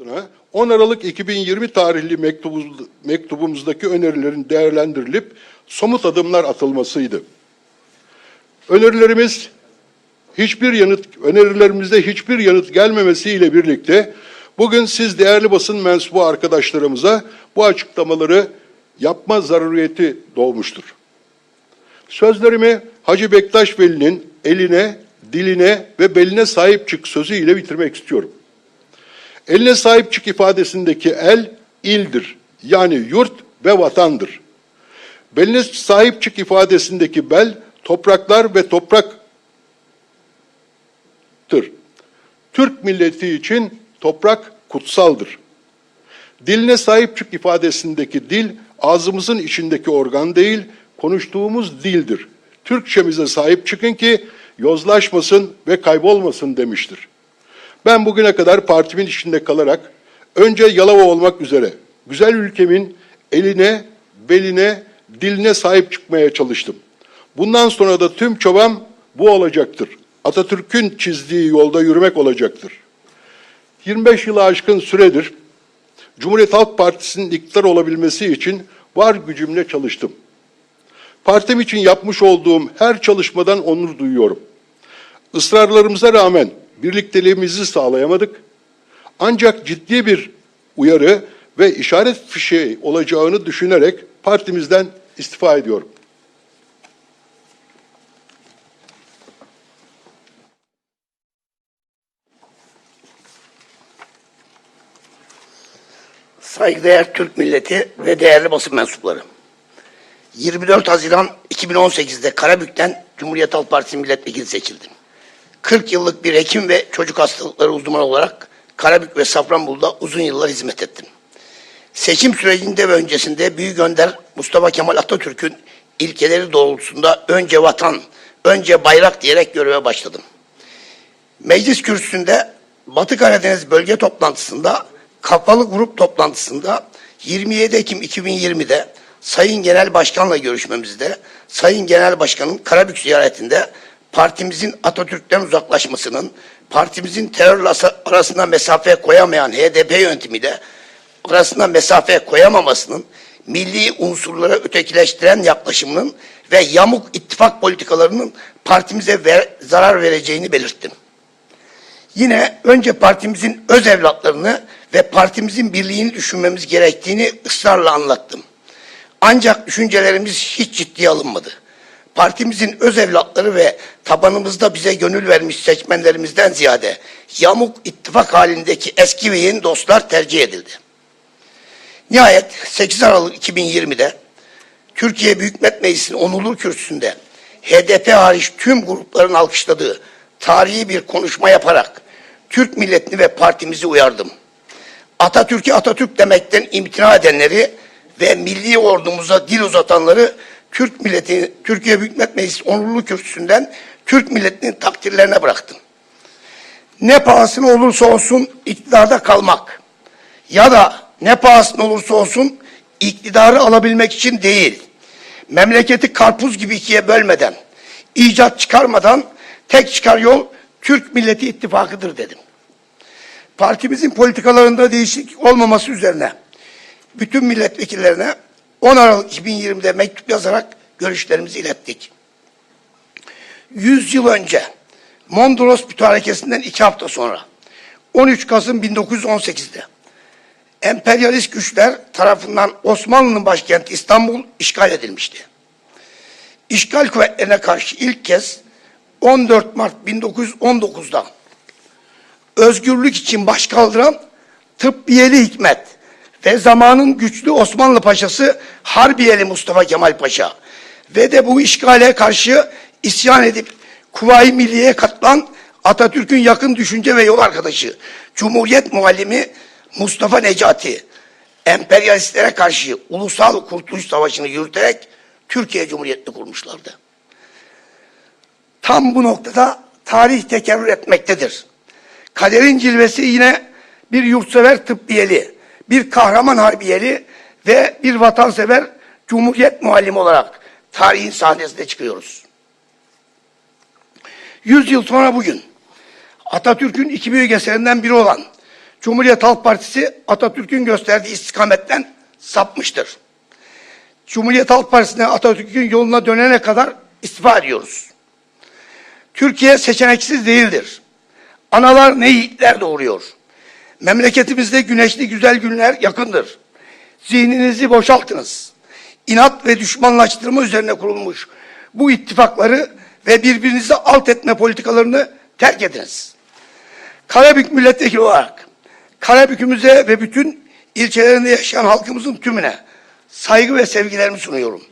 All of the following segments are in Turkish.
adına 10 Aralık 2020 tarihli mektubumuz- mektubumuzdaki önerilerin değerlendirilip somut adımlar atılmasıydı. Önerilerimiz hiçbir yanıt önerilerimizde hiçbir yanıt gelmemesiyle birlikte bugün siz değerli basın mensubu arkadaşlarımıza bu açıklamaları yapma zaruriyeti doğmuştur. Sözlerimi Hacı Bektaş Veli'nin eline, diline ve beline sahip çık sözüyle bitirmek istiyorum. Eline sahip çık ifadesindeki el, ildir. Yani yurt ve vatandır. Beline sahip çık ifadesindeki bel, topraklar ve topraktır. Türk milleti için toprak kutsaldır. Diline sahip çık ifadesindeki dil, ağzımızın içindeki organ değil, konuştuğumuz dildir. Türkçemize sahip çıkın ki yozlaşmasın ve kaybolmasın demiştir. Ben bugüne kadar partimin içinde kalarak önce Yalova olmak üzere güzel ülkemin eline, beline, diline sahip çıkmaya çalıştım. Bundan sonra da tüm çabam bu olacaktır. Atatürk'ün çizdiği yolda yürümek olacaktır. 25 yılı aşkın süredir Cumhuriyet Halk Partisi'nin iktidar olabilmesi için var gücümle çalıştım. Partim için yapmış olduğum her çalışmadan onur duyuyorum. Israrlarımıza rağmen birlikteliğimizi sağlayamadık. Ancak ciddi bir uyarı ve işaret fişeği olacağını düşünerek partimizden istifa ediyorum. Saygıdeğer Türk milleti ve değerli basın mensupları. 24 Haziran 2018'de Karabük'ten Cumhuriyet Halk Partisi milletvekili seçildim. 40 yıllık bir hekim ve çocuk hastalıkları uzmanı olarak Karabük ve Safranbolu'da uzun yıllar hizmet ettim. Seçim sürecinde ve öncesinde Büyük Önder Mustafa Kemal Atatürk'ün ilkeleri doğrultusunda önce vatan, önce bayrak diyerek göreve başladım. Meclis kürsüsünde Batı Karadeniz bölge toplantısında kapalı grup toplantısında 27 Ekim 2020'de Sayın Genel Başkan'la görüşmemizde Sayın Genel Başkan'ın Karabük ziyaretinde partimizin Atatürk'ten uzaklaşmasının, partimizin terörle arasında mesafe koyamayan HDP yönetimiyle arasında mesafe koyamamasının, milli unsurlara ötekileştiren yaklaşımının ve yamuk ittifak politikalarının partimize ver- zarar vereceğini belirttim. Yine önce partimizin öz evlatlarını ve partimizin birliğini düşünmemiz gerektiğini ısrarla anlattım. Ancak düşüncelerimiz hiç ciddiye alınmadı. Partimizin öz evlatları ve tabanımızda bize gönül vermiş seçmenlerimizden ziyade yamuk ittifak halindeki eski ve yeni dostlar tercih edildi. Nihayet 8 Aralık 2020'de Türkiye Büyük Millet Meclisi'nin onurlu kürsüsünde HDP hariç tüm grupların alkışladığı tarihi bir konuşma yaparak Türk milletini ve partimizi uyardım. Atatürk'e Atatürk demekten imtina edenleri ve milli ordumuza dil uzatanları Türk milleti, Türkiye Büyük Millet Meclisi onurlu kürsüsünden Türk milletinin takdirlerine bıraktım. Ne pahasına olursa olsun iktidarda kalmak ya da ne pahasına olursa olsun iktidarı alabilmek için değil, memleketi karpuz gibi ikiye bölmeden, icat çıkarmadan tek çıkar yol Türk Milleti İttifakı'dır dedim. Partimizin politikalarında değişiklik olmaması üzerine bütün milletvekillerine 10 Aralık 2020'de mektup yazarak görüşlerimizi ilettik. 100 yıl önce Mondros Mütarekesi'nden iki hafta sonra 13 Kasım 1918'de emperyalist güçler tarafından Osmanlı'nın başkenti İstanbul işgal edilmişti. İşgal kuvvetlerine karşı ilk kez 14 Mart 1919'da özgürlük için baş kaldıran Tıbbiyeli Hikmet ve zamanın güçlü Osmanlı Paşası Harbiyeli Mustafa Kemal Paşa ve de bu işgale karşı isyan edip Kuvayi Milliye'ye katılan Atatürk'ün yakın düşünce ve yol arkadaşı Cumhuriyet muallimi Mustafa Necati emperyalistlere karşı ulusal kurtuluş savaşını yürüterek Türkiye Cumhuriyeti'ni kurmuşlardı. Tam bu noktada tarih tekerrür etmektedir. Kaderin cilvesi yine bir yurtsever tıbbiyeli, bir kahraman harbiyeli ve bir vatansever cumhuriyet muallimi olarak tarihin sahnesine çıkıyoruz. Yüz yıl sonra bugün Atatürk'ün iki büyük eserinden biri olan Cumhuriyet Halk Partisi Atatürk'ün gösterdiği istikametten sapmıştır. Cumhuriyet Halk Partisi'ne Atatürk'ün yoluna dönene kadar istifa ediyoruz. Türkiye seçeneksiz değildir. Analar ne yiğitler doğuruyor. Memleketimizde güneşli güzel günler yakındır. Zihninizi boşaltınız. İnat ve düşmanlaştırma üzerine kurulmuş bu ittifakları ve birbirinizi alt etme politikalarını terk ediniz. Karabük milletvekili olarak Karabük'ümüze ve bütün ilçelerinde yaşayan halkımızın tümüne saygı ve sevgilerimi sunuyorum.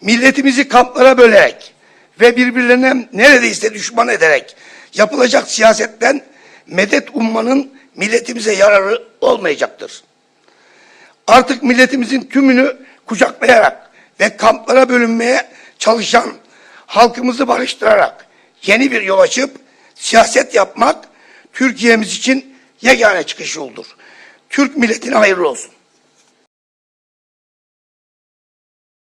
Milletimizi kamplara bölerek ve birbirlerine neredeyse düşman ederek yapılacak siyasetten medet ummanın milletimize yararı olmayacaktır. Artık milletimizin tümünü kucaklayarak ve kamplara bölünmeye çalışan halkımızı barıştırarak yeni bir yol açıp siyaset yapmak Türkiye'miz için yegane çıkış yoldur. Türk milletine hayırlı olsun.